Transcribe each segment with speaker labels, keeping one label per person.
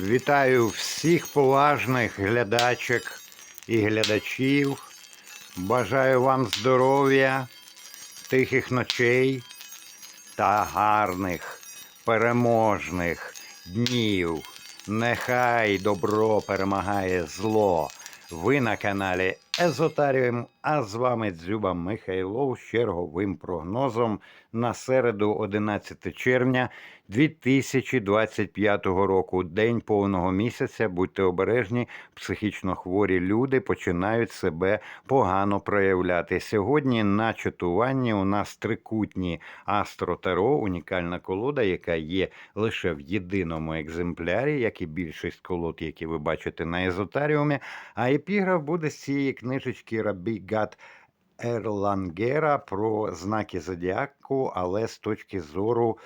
Speaker 1: Вітаю всіх поважних глядачок і глядачів. Бажаю вам здоров'я, тихих ночей та гарних, переможних днів. Нехай добро перемагає зло. Ви на каналі Езотаріум, а з вами Дзюба Михайлов з черговим прогнозом на середу 11 червня 2025 року. День повного місяця. Будьте обережні, психічно хворі люди починають себе погано проявляти. Сьогодні на чатуванні у нас трикутні Астро-Таро, унікальна колода, яка є лише в єдиному екземплярі, як і більшість колод, які ви бачите на езотаріумі. А епіграф буде з цієї книжечки Рабі Гат Ерлангера про знаки зодіаку, але з точки зору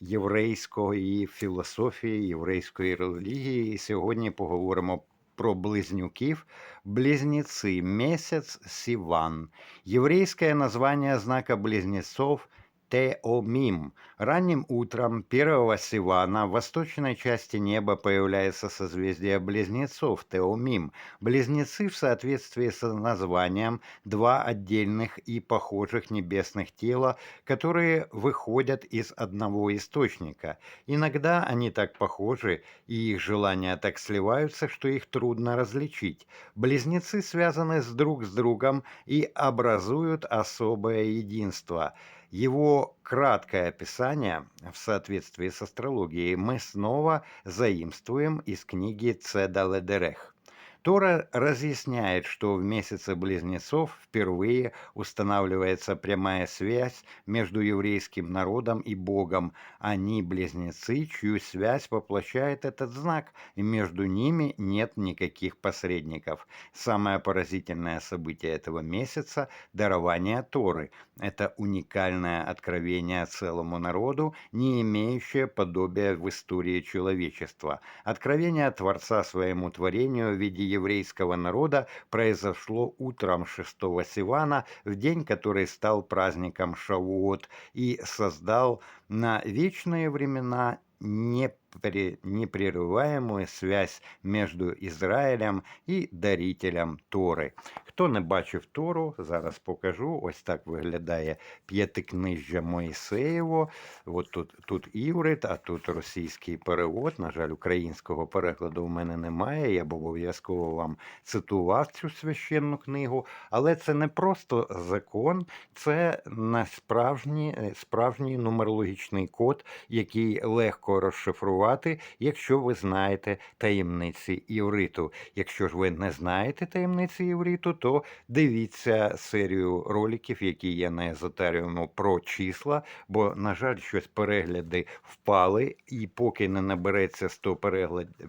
Speaker 1: єврейської філософії, єврейської релігії. І сьогодні поговоримо про близнюків. Близнецы, месяц Сиван. Еврейское название знака близнецов Теомим. Ранним утром первого Сивана в восточной части неба появляется созвездие близнецов Теомим. Близнецы в соответствии с названием два отдельных и похожих небесных тела, которые выходят из одного источника. Иногда они так похожи, и их желания так сливаются, что их трудно различить. Близнецы связаны с друг с другом и образуют особое единство. Его краткое описание в соответствии с астрологией мы снова заимствуем из книги Цеда Ледерех. Тора разъясняет, что в месяце близнецов впервые устанавливается прямая связь между еврейским народом и Богом. Они близнецы, чью связь воплощает этот знак, и между ними нет никаких посредников. Самое поразительное событие этого месяца – дарование Торы. Это уникальное откровение целому народу, не имеющее подобия в истории человечества. Откровение Творца своему творению в виде еврейского народа произошло утром 6 Сивана, в день, который стал праздником Шавуот, и создал на вечные времена непрерываемую связь между Ізраїлем і дарителем Тори. Хто не бачив Тору, зараз покажу. Ось так виглядає п'ятикнижжя Моїсеєво. От тут, тут іврит, а тут російський перевод. На жаль, українського перекладу в мене немає. Я б обов'язково вам цитував цю священну книгу. Але це не просто закон, це насправжній справжній нумерологічний код, який легко розшифрувати, якщо ви знаєте таємниці івриту. Якщо ж ви не знаєте таємниці івриту, то дивіться серію роликів, які є на езотеріуму про числа, бо, на жаль, щось перегляди впали, і поки не набереться 100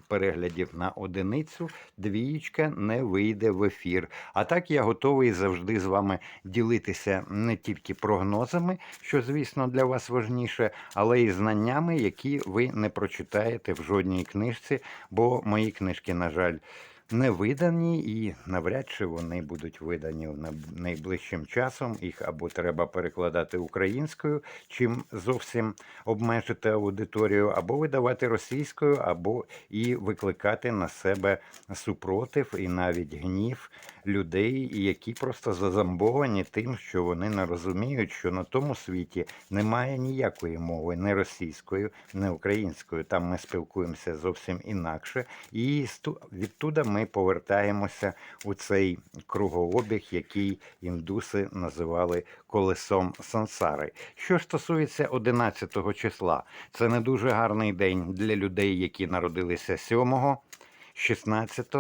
Speaker 1: переглядів на одиницю, двієчка не вийде в ефір. А так я готовий завжди з вами ділитися не тільки прогнозами, що, звісно, для вас важніше, але й знаннями, які ви не прочитаєте в жодній книжці, бо мої книжки, на жаль, не видані і навряд чи вони будуть видані найближчим часом. Їх або треба перекладати українською, чим зовсім обмежити аудиторію, або видавати російською, або і викликати на себе супротив і навіть гнів людей, які просто зазамбовані тим, що вони не розуміють, що на тому світі немає ніякої мови, не російською, не українською. Там ми спілкуємося зовсім інакше, і відтуда ми повертаємося у цей кругообіг, який індуси називали колесом сансари. Що ж стосується 11 числа, це не дуже гарний день для людей, які народилися 7, 16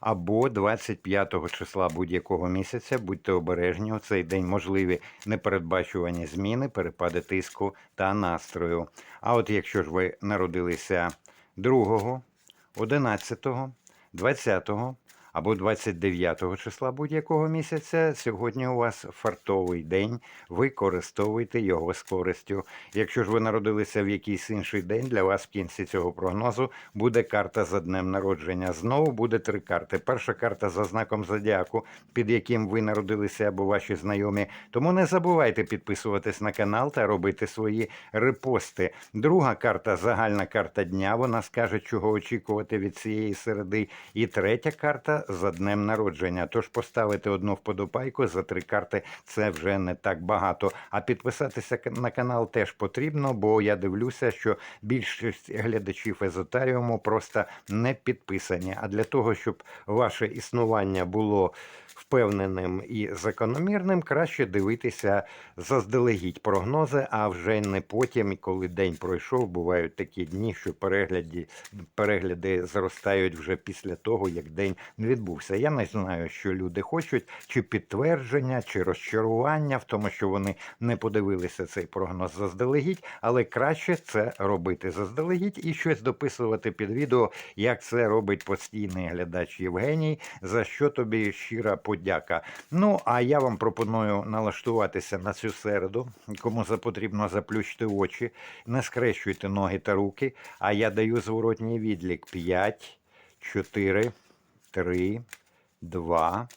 Speaker 1: або 25 числа будь-якого місяця. Будьте обережні, у цей день можливі непередбачувані зміни, перепади тиску та настрою. А от якщо ж ви народилися 2, 11, 20 або 29 числа будь-якого місяця. Сьогодні у вас фартовий день. Ви користовуєте його з користю. Якщо ж ви народилися в якийсь інший день, для вас в кінці цього прогнозу буде карта за днем народження. Знову буде три карти. Перша карта за знаком зодіаку, під яким ви народилися або ваші знайомі. Тому не забувайте підписуватись на канал та робити свої репости. Друга карта загальна карта дня. Вона скаже, чого очікувати від цієї середи. І третя карта за днем народження. Тож поставити одну вподобайку за три карти це вже не так багато. А підписатися на канал теж потрібно, бо я дивлюся, що більшість глядачів езотаріуму просто не підписані. А для того, щоб ваше існування було впевненим і закономірним, краще дивитися заздалегідь прогнози, а вже не потім, коли день пройшов. Бувають такі дні, що перегляді, перегляди зростають вже після того, як день відбувся. Я не знаю, що люди хочуть, чи підтвердження, чи розчарування в тому, що вони не подивилися цей прогноз заздалегідь, але краще це робити заздалегідь і щось дописувати під відео, як це робить постійний глядач Євгеній. За що тобі щира подяка. Ну а я вам пропоную налаштуватися на цю середу. Кому потрібно заплющити очі, не скрещуйте ноги та руки. А я даю зворотній відлік: 5, 4, 3, 2,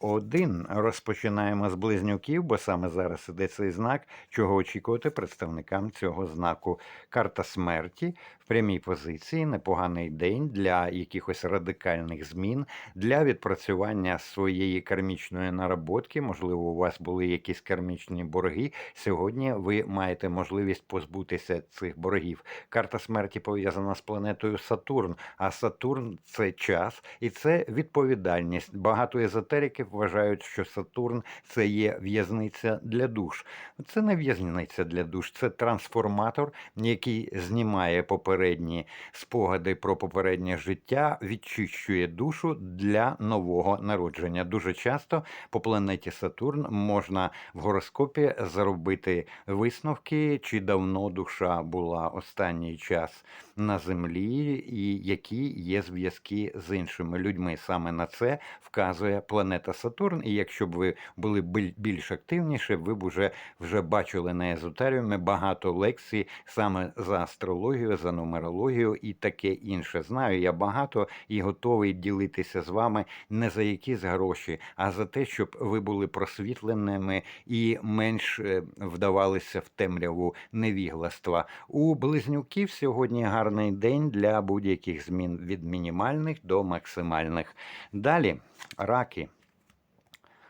Speaker 1: один. Розпочинаємо з близнюків, бо саме зараз іде цей знак, чого очікувати представникам цього знаку. Карта смерті прямій позиції, непоганий день для якихось радикальних змін, для відпрацювання своєї кармічної наработки. Можливо, у вас були якісь кармічні борги. Сьогодні ви маєте можливість позбутися цих боргів. Карта смерті пов'язана з планетою Сатурн, а Сатурн це час і це відповідальність. Багато езотериків вважають, що Сатурн це є в'язниця для душ. Це не в'язниця для душ, це трансформатор, який знімає попередні спогади про попереднє життя, відчищує душу для нового народження. Дуже часто по планеті Сатурн можна в гороскопі зробити висновки, чи давно душа була останній час на землі, і які є зв'язки з іншими людьми. Саме на це вказує планета Сатурн. І якщо б ви були більш активніші, ви б уже вже бачили на езотеріумі багато лекцій саме за астрологію, за нумерологію і таке інше. Знаю я багато і готовий ділитися з вами не за якісь гроші, а за те, щоб ви були просвітленими і менш е, вдавалися в темряву невігластва. У близнюків сьогодні гарний день для будь-яких змін від мінімальних до максимальних. Далі раки.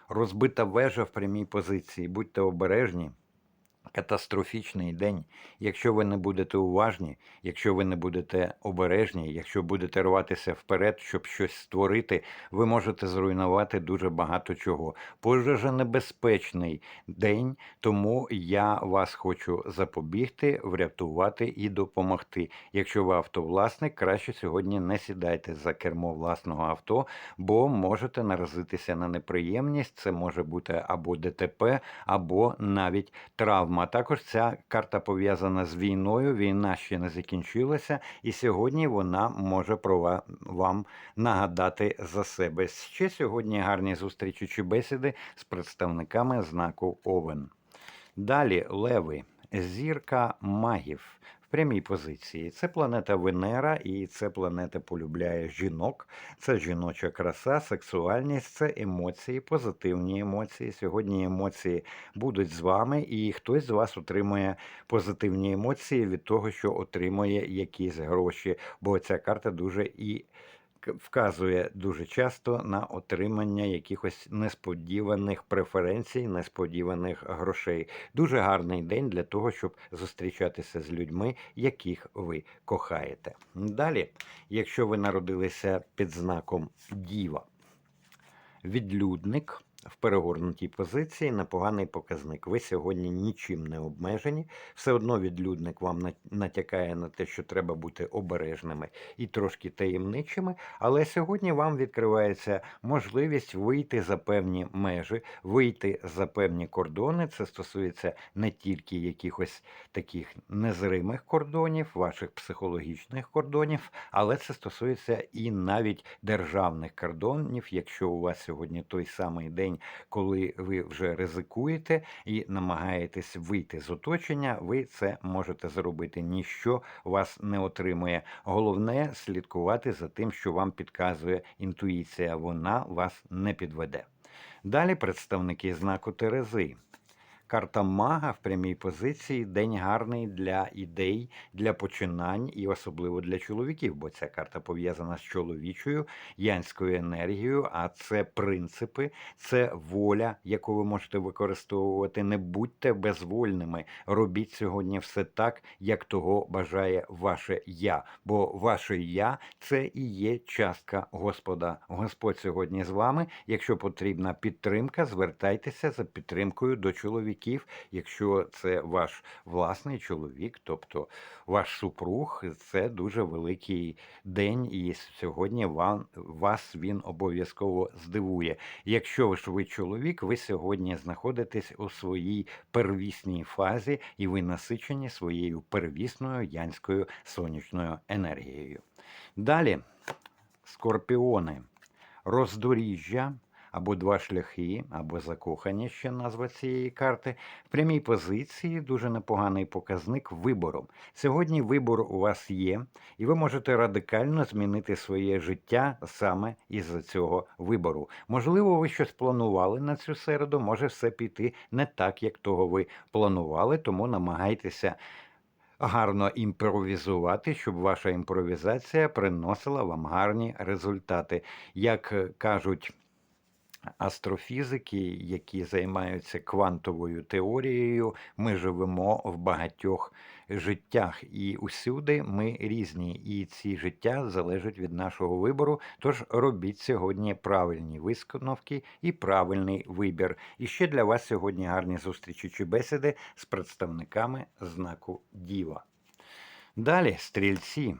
Speaker 1: Розбита вежа в прямій позиції. Будьте обережні. Катастрофічний день. Якщо ви не будете уважні, якщо ви не будете обережні, якщо будете рватися вперед, щоб щось створити, ви можете зруйнувати дуже багато чого. Пожежонебезпечний день, тому я вас хочу запобігти, врятувати і допомогти. Якщо ви автовласник, краще сьогодні не сідайте за кермо власного авто, бо можете наразитися на неприємність. Це може бути або ДТП, або навіть травма. Також ця карта пов'язана з війною. Війна ще не закінчилася, і сьогодні вона може про вам нагадати за себе. Ще сьогодні гарні зустрічі чи бесіди з представниками знаку Овен. Далі леви, зірка магів. В прямій позиції це планета Венера, і це планета полюбляє жінок. Це жіноча краса, сексуальність, це емоції, позитивні емоції. Сьогодні емоції будуть з вами, і хтось з вас отримує позитивні емоції від того, що отримує якісь гроші. Бо ця карта дуже і вказує дуже часто на отримання якихось несподіваних преференцій, несподіваних грошей. Дуже гарний день для того, щоб зустрічатися з людьми, яких ви кохаєте. Далі, якщо ви народилися під знаком Діва, відлюдник. Перегорнутій позиції непоганий показник. Ви сьогодні нічим не обмежені. Все одно відлюдник вам натякає на те, що треба бути обережними і трошки таємничими. Але сьогодні вам відкривається можливість вийти за певні межі, вийти за певні кордони. Це стосується не тільки якихось таких незримих кордонів, ваших психологічних кордонів, але це стосується і навіть державних кордонів, якщо у вас сьогодні той самий день, коли ви вже ризикуєте і намагаєтесь вийти з оточення, ви це можете зробити. Ніщо вас не отримує. Головне слідкувати за тим, що вам підказує інтуїція. Вона вас не підведе. Далі представники знаку Терези. Карта мага в прямій позиції день гарний для ідей, для починань і особливо для чоловіків, бо ця карта пов'язана з чоловічою янською енергією, а це принципи, це воля, яку ви можете використовувати. Не будьте безвольними. Робіть сьогодні все так, як того бажає ваше я. Бо ваше я це і є частка Господа. Господь сьогодні з вами. Якщо потрібна підтримка, звертайтеся за підтримкою до чоловіків. Якщо це ваш власний чоловік, тобто ваш супруг, це дуже великий день, і сьогодні вам, вас він обов'язково здивує. Якщо ж ви чоловік, ви сьогодні знаходитесь у своїй первісній фазі, і ви насичені своєю первісною янською сонячною енергією. Далі скорпіони, роздоріжжя. Або два шляхи, або закохані ще назва цієї карти. В прямій позиції дуже непоганий показник вибору. Сьогодні вибор у вас є, і ви можете радикально змінити своє життя саме із цього вибору. Можливо, ви щось планували на цю середу, може все піти не так, як того ви планували, тому намагайтеся. Гарно імпровізувати, щоб ваша імпровізація приносила вам гарні результати. Як кажуть астрофізики, які займаються квантовою теорією, ми живемо в багатьох життях, і усюди ми різні, і ці життя залежать від нашого вибору. Тож робіть сьогодні правильні висновки і правильний вибір. І ще для вас сьогодні гарні зустрічі чи бесіди з представниками знаку Діва. Далі стрільці.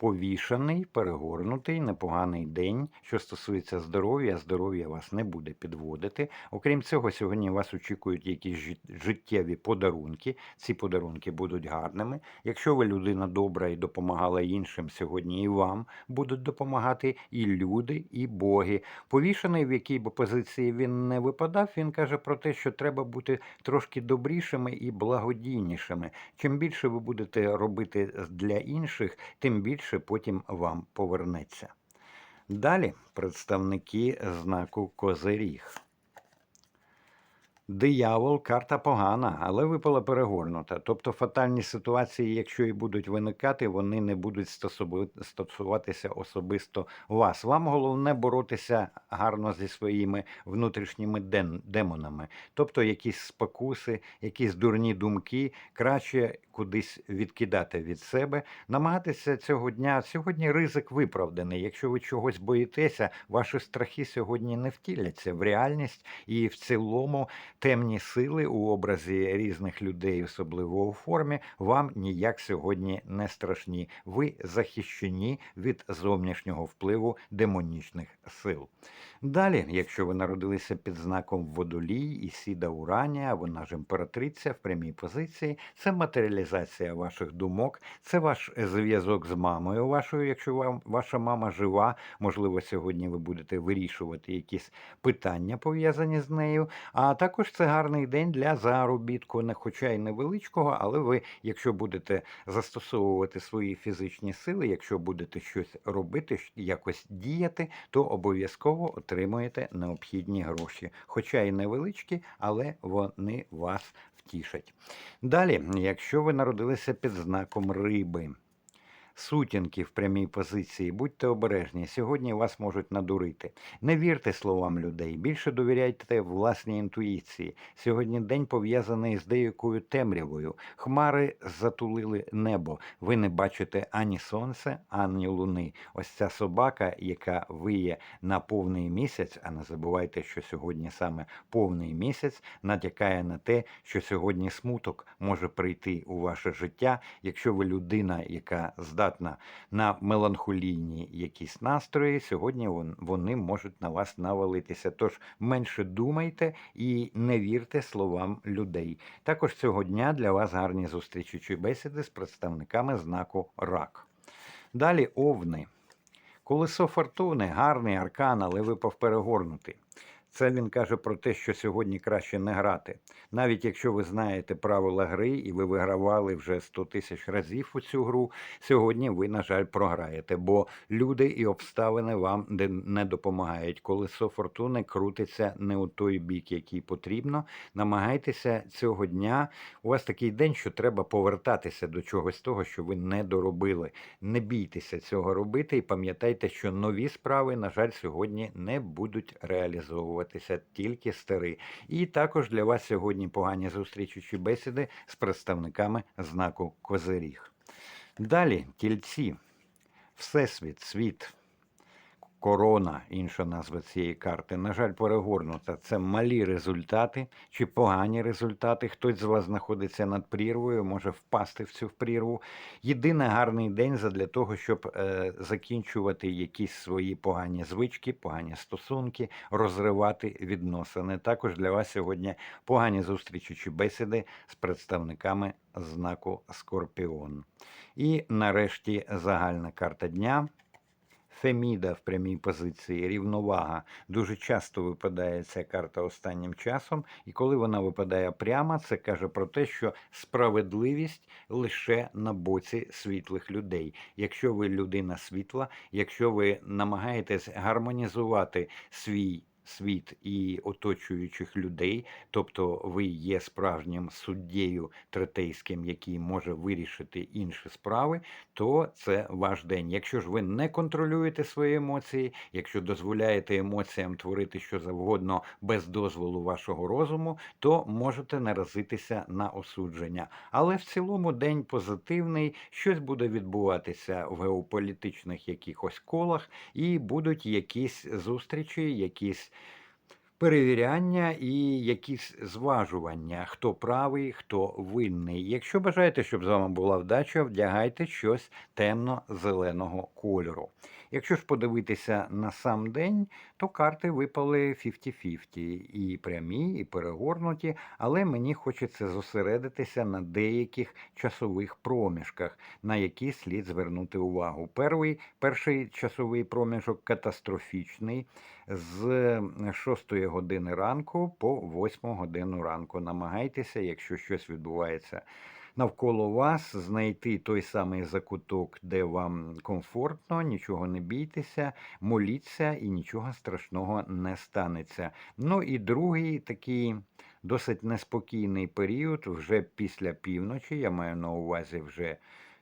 Speaker 1: Повішаний, перегорнутий, непоганий день. Що стосується здоров'я, здоров'я вас не буде підводити. Окрім цього, сьогодні вас очікують якісь життєві подарунки. Ці подарунки будуть гарними. Якщо ви людина добра і допомагала іншим, сьогодні і вам будуть допомагати і люди, і боги. Повішаний, в якій би позиції він не випадав, він каже про те, що треба бути трошки добрішими і благодійнішими. Чим більше ви будете робити для інших, тим більше потім вам повернеться. Далі представники знаку Козиріг. Диявол карта погана, але випала перегорнута. Тобто фатальні ситуації, якщо і будуть виникати, вони не будуть стосуватися особисто вас. Вам головне боротися гарно зі своїми внутрішніми демонами. Тобто якісь спокуси, якісь дурні думки, краще кудись відкидати від себе, намагатися цього дня. Сьогодні ризик виправданий. Якщо ви чогось боїтеся, ваші страхи сьогодні не втіляться в реальність, і в цілому темні сили у образі різних людей, особливо у формі, вам ніяк сьогодні не страшні. Ви захищені від зовнішнього впливу демонічних сил. Далі, якщо ви народилися під знаком водолій і сіда Уранія, вона ж імператриця в прямій позиції, це матеріалізація ваших думок, це ваш зв'язок з мамою вашою. Якщо вам ваша мама жива, можливо, сьогодні ви будете вирішувати якісь питання пов'язані з нею. А також це гарний день для заробітку, не хоча й невеличкого, але ви, якщо будете застосовувати свої фізичні сили, якщо будете щось робити, якось діяти, то обов'язково отримуєте необхідні гроші, хоча й невеличкі, але вони вас втішать. Далі, якщо ви народилися під знаком риби. Сутінки в прямій позиції, будьте обережні. Сьогодні вас можуть надурити. Не вірте словам людей, більше довіряйте власній інтуїції. Сьогодні день пов'язаний з деякою темрявою. Хмари затулили небо. Ви не бачите ані сонця, ані луни. Ось ця собака, яка виє на повний місяць, а не забувайте, що сьогодні саме повний місяць, натякає на те, що сьогодні смуток може прийти у ваше життя, якщо ви людина, яка здатна на меланхолійні якісь настрої, сьогодні вони можуть на вас навалитися. Тож менше думайте і не вірте словам людей. Також цього дня для вас гарні зустрічі чи бесіди з представниками знаку РАК. Далі овни. Колесо фортуни, гарний аркан, але випав перегорнутий. Це він каже про те, що сьогодні краще не грати. Навіть якщо ви знаєте правила гри і ви вигравали вже 100 тисяч разів у цю гру, сьогодні ви, на жаль, програєте, бо люди і обставини вам не допомагають. Колесо фортуни крутиться не у той бік, який потрібно. Намагайтеся цього дня. У вас такий день, що треба повертатися до чогось того, що ви не доробили. Не бійтеся цього робити і пам'ятайте, що нові справи, на жаль, сьогодні не будуть реалізовуватися, тільки старі. І також для вас сьогодні погані зустрічі чи бесіди з представниками знаку Козиріг. Далі тільці, Всесвіт, світ. Корона, інша назва цієї карти, на жаль, перегорнута. Це малі результати чи погані результати. Хтось з вас знаходиться над прірвою, може впасти в цю прірву. Єдиний гарний день для того, щоб е, закінчувати якісь свої погані звички, погані стосунки, розривати відносини. Також для вас сьогодні погані зустрічі чи бесіди з представниками знаку Скорпіон. І нарешті загальна карта дня. Феміда в прямій позиції, рівновага. Дуже часто випадає ця карта останнім часом, і коли вона випадає прямо, це каже про те, що справедливість лише на боці світлих людей. Якщо ви людина світла, якщо ви намагаєтесь гармонізувати свій світ і оточуючих людей, тобто ви є справжнім суддєю третейським, який може вирішити інші справи, то це ваш день. Якщо ж ви не контролюєте свої емоції, якщо дозволяєте емоціям творити що завгодно без дозволу вашого розуму, то можете наразитися на осудження. Але в цілому день позитивний, щось буде відбуватися в геополітичних якихось колах, і будуть якісь зустрічі, якісь перевіряння і якісь зважування, хто правий, хто винний. Якщо бажаєте, щоб з вами була вдача, вдягайте щось темно-зеленого кольору. Якщо ж подивитися на сам день, то карти випали 50-50, і прямі, і перегорнуті, але мені хочеться зосередитися на деяких часових проміжках, на які слід звернути увагу. Перший, перший часовий проміжок катастрофічний з 6 години ранку по 8 годину ранку. Намагайтеся, якщо щось відбувається навколо вас, знайти той самий закуток, де вам комфортно, нічого не бійтеся, моліться і нічого страшного не станеться. Ну і другий такий. Досить неспокійний період вже після півночі. Я маю на увазі вже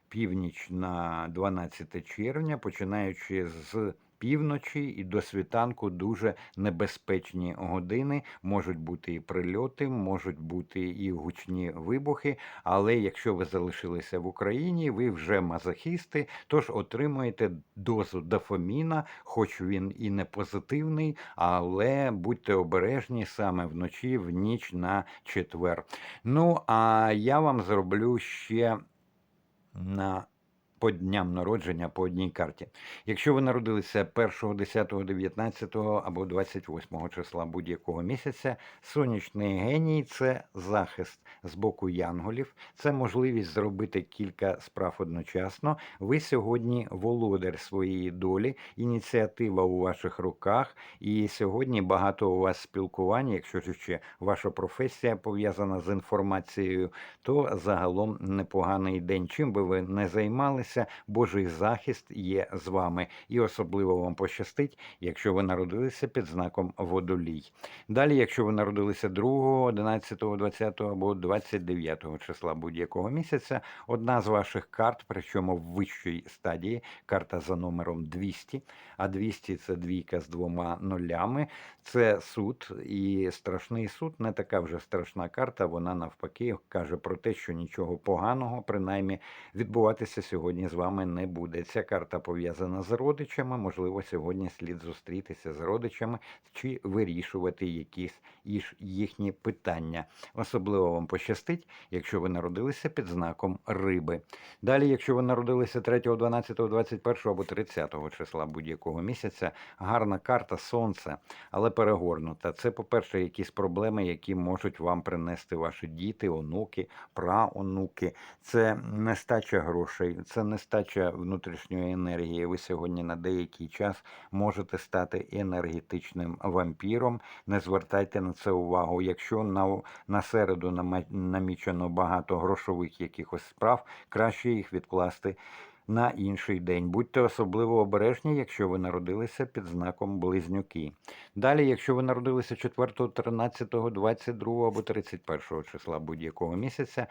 Speaker 1: північ на 12 червня, починаючи з півночі і до світанку дуже небезпечні години. Можуть бути і прильоти, можуть бути і гучні вибухи. Але якщо ви залишилися в Україні, ви вже мазохісти, тож отримуєте дозу дофаміна, хоч він і не позитивний, але будьте обережні саме вночі, в ніч на четвер. Ну а я вам зроблю ще на по дням народження по одній карті. Якщо ви народилися 1, 10, 19 або 28 числа будь-якого місяця, сонячний геній це захист з боку янголів, це можливість зробити кілька справ одночасно. Ви сьогодні володар своєї долі, ініціатива у ваших руках, і сьогодні багато у вас спілкування. Якщо ще ваша професія пов'язана з інформацією, то загалом непоганий день. Чим би ви не займалися, народилися, Божий захист є з вами. І особливо вам пощастить, якщо ви народилися під знаком водолій. Далі, якщо ви народилися 2, 11, 20 або 29 числа будь-якого місяця, одна з ваших карт, причому в вищій стадії, карта за номером 200, а 200 це двійка з двома нулями, це суд, і страшний суд не така вже страшна карта. Вона навпаки каже про те, що нічого поганого, принаймні, відбуватися сьогодні з вами не буде. Ця карта пов'язана з родичами. Можливо, сьогодні слід зустрітися з родичами чи вирішувати якісь їхні питання. Особливо вам пощастить, якщо ви народилися під знаком риби. Далі, якщо ви народилися 3, 12, 21 або 30 числа будь-якого місяця, гарна карта сонце, але перегорнута. Це, по-перше, якісь проблеми, які можуть вам принести ваші діти, онуки, праонуки. Це нестача грошей, це нестача внутрішньої енергії. Ви сьогодні на деякий час можете стати енергетичним вампіром. Не звертайте на це увагу. Якщо на, на середу намічено багато грошових якихось справ, краще їх відкласти на інший день. Будьте особливо обережні, якщо ви народилися під знаком близнюки. Далі, якщо ви народилися 4, 13, 22 або 31 числа будь-якого місяця,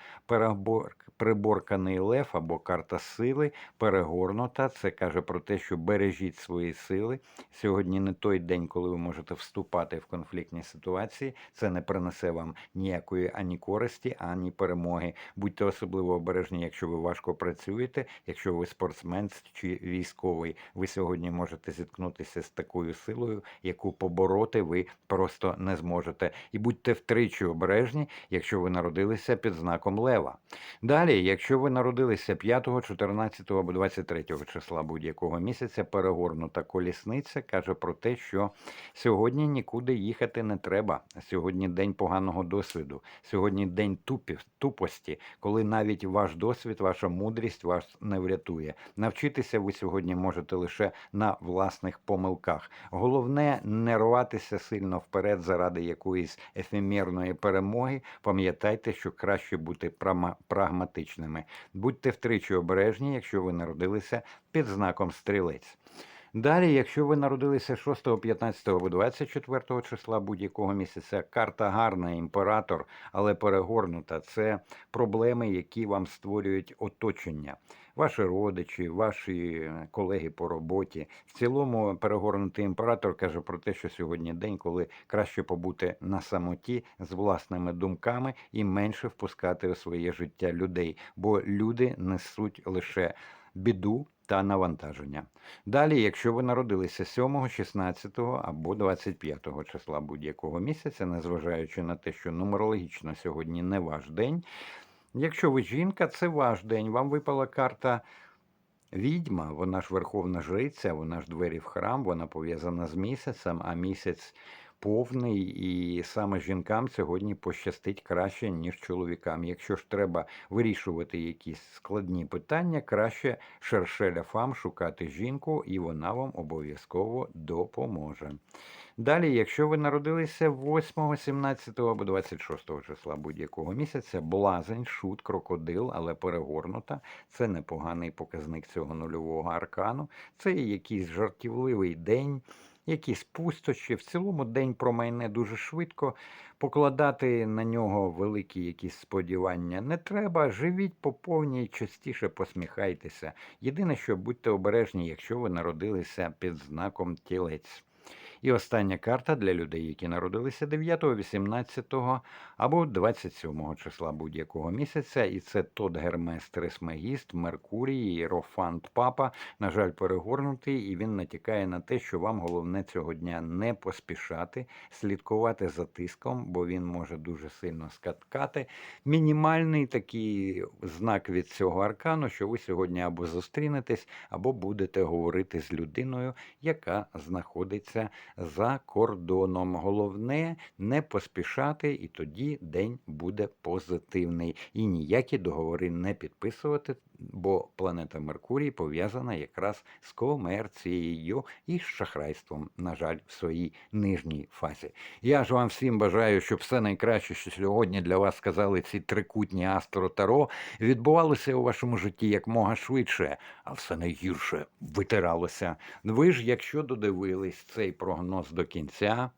Speaker 1: приборканий лев або карта сили перегорнута. Це каже про те, що бережіть свої сили. Сьогодні не той день, коли ви можете вступати в конфліктні ситуації. Це не принесе вам ніякої ані користі, ані перемоги. Будьте особливо обережні, якщо ви важко працюєте, якщо ви спортсмен чи військовий. Ви сьогодні можете зіткнутися з такою силою, яку побороти ви просто не зможете. І будьте втричі обережні, якщо ви народилися під знаком лева. Далі, якщо ви народилися 5, 14 або 23 числа будь-якого місяця, перегорнута колісниця каже про те, що сьогодні нікуди їхати не треба. Сьогодні день поганого досвіду, сьогодні день тупів, тупості, коли навіть ваш досвід, ваша мудрість вас не врятує. Навчитися ви сьогодні можете лише на власних помилках. Головне не рватися сильно вперед заради якоїсь ефемерної перемоги. Пам'ятайте, що краще бути прагматичними. Будьте втричі обережні, якщо ви народилися під знаком стрілець. Далі, якщо ви народилися 6, 15 або 24 числа будь-якого місяця, карта гарна, імператор, але перегорнута. Це проблеми, які вам створюють оточення. Ваші родичі, ваші колеги по роботі. В цілому перегорнутий імператор каже про те, що сьогодні день, коли краще побути на самоті з власними думками і менше впускати у своє життя людей, бо люди несуть лише біду та навантаження. Далі, якщо ви народилися 7, 16 або 25 числа будь-якого місяця, незважаючи на те, що нумерологічно сьогодні не ваш день. Якщо ви жінка, це ваш день. Вам випала карта відьма, вона ж верховна жриця, вона ж двері в храм, вона пов'язана з місяцем, а місяць повний, і саме жінкам сьогодні пощастить краще, ніж чоловікам. Якщо ж треба вирішувати якісь складні питання, краще шершеля фам шукати жінку, і вона вам обов'язково допоможе. Далі, якщо ви народилися 8, 17 або 26 числа будь-якого місяця, блазень, шут, крокодил, але перегорнута, це непоганий показник цього нульового аркану. Це якийсь жартівливий день, якісь пустощі. В цілому день промайне дуже швидко. Покладати на нього великі якісь сподівання не треба. Живіть по повній, частіше посміхайтеся. Єдине, що будьте обережні, якщо ви народилися під знаком тілець. І остання карта для людей, які народилися 9, 18 або 27 числа будь-якого місяця. І це Тот Гермес Трисмегіст, Меркурій, Єрофант Папа. На жаль, перегорнутий, і він натякає на те, що вам головне цього дня не поспішати, слідкувати за тиском, бо він може дуже сильно скаткати. Мінімальний такий знак від цього аркану, що ви сьогодні або зустрінетесь, або будете говорити з людиною, яка знаходиться за кордоном. Головне не поспішати, і тоді день буде позитивний. І ніякі договори не підписувати, бо планета Меркурій пов'язана якраз з комерцією і з шахрайством, на жаль, в своїй нижній фазі. Я ж вам всім бажаю, щоб все найкраще, що сьогодні для вас сказали ці трикутні Астро Таро, відбувалося у вашому житті якмога швидше, а все найгірше витиралося. Ви ж, якщо додивились цей прогноз до кінця,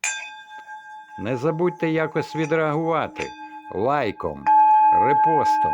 Speaker 1: не забудьте якось відреагувати лайком, репостом,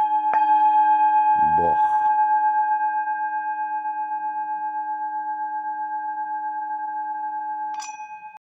Speaker 1: Bor.